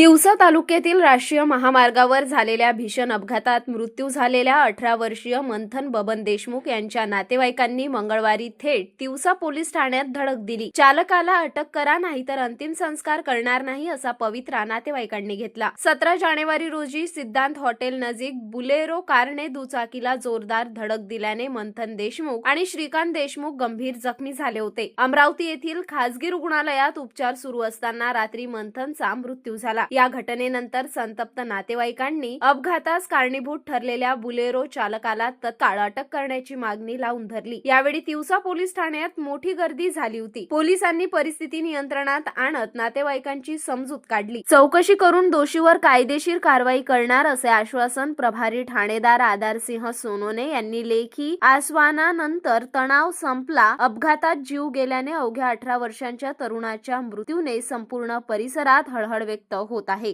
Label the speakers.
Speaker 1: तिवसा तालुक्यातील राष्ट्रीय महामार्गावर झालेल्या भीषण अपघातात मृत्यू झालेल्या अठरा वर्षीय मंथन बबन देशमुख यांच्या नातेवाईकांनी मंगळवारी थेट तिवसा पोलीस ठाण्यात धडक दिली. चालकाला अटक करा नाहीतर अंतिम संस्कार करणार नाही असा पवित्रा नातेवाईकांनी घेतला. सतरा जानेवारी रोजी सिद्धांत हॉटेल नजीक बुलेरो कारने दुचाकीला जोरदार धडक दिल्याने मंथन देशमुख आणि श्रीकांत देशमुख गंभीर जखमी झाले होते. अमरावती येथील खासगी रुग्णालयात उपचार सुरू असताना रात्री मंथनचा मृत्यू झाला. या घटनेनंतर संतप्त नातेवाईकांनी अपघातास कारणीभूत ठरलेल्या बुलेरो चालकाला तत्काळ अटक करण्याची मागणी लावून धरली. यावेळी तिवसा पोलीस ठाण्यात मोठी गर्दी झाली होती. पोलिसांनी परिस्थिती नियंत्रणात आणत नातेवाईकांची समजूत काढली. चौकशी करून दोषीवर कायदेशीर कारवाई करणार असे आश्वासन प्रभारी ठाणेदार आधारसिंह सोनोने यांनी लेखी आश्वानानंतर तणाव संपला. अपघातात जीव गेल्याने अवघ्या अठरा वर्षांच्या तरुणाच्या मृत्यूने संपूर्ण परिसरात हळहळ व्यक्त होत आहे.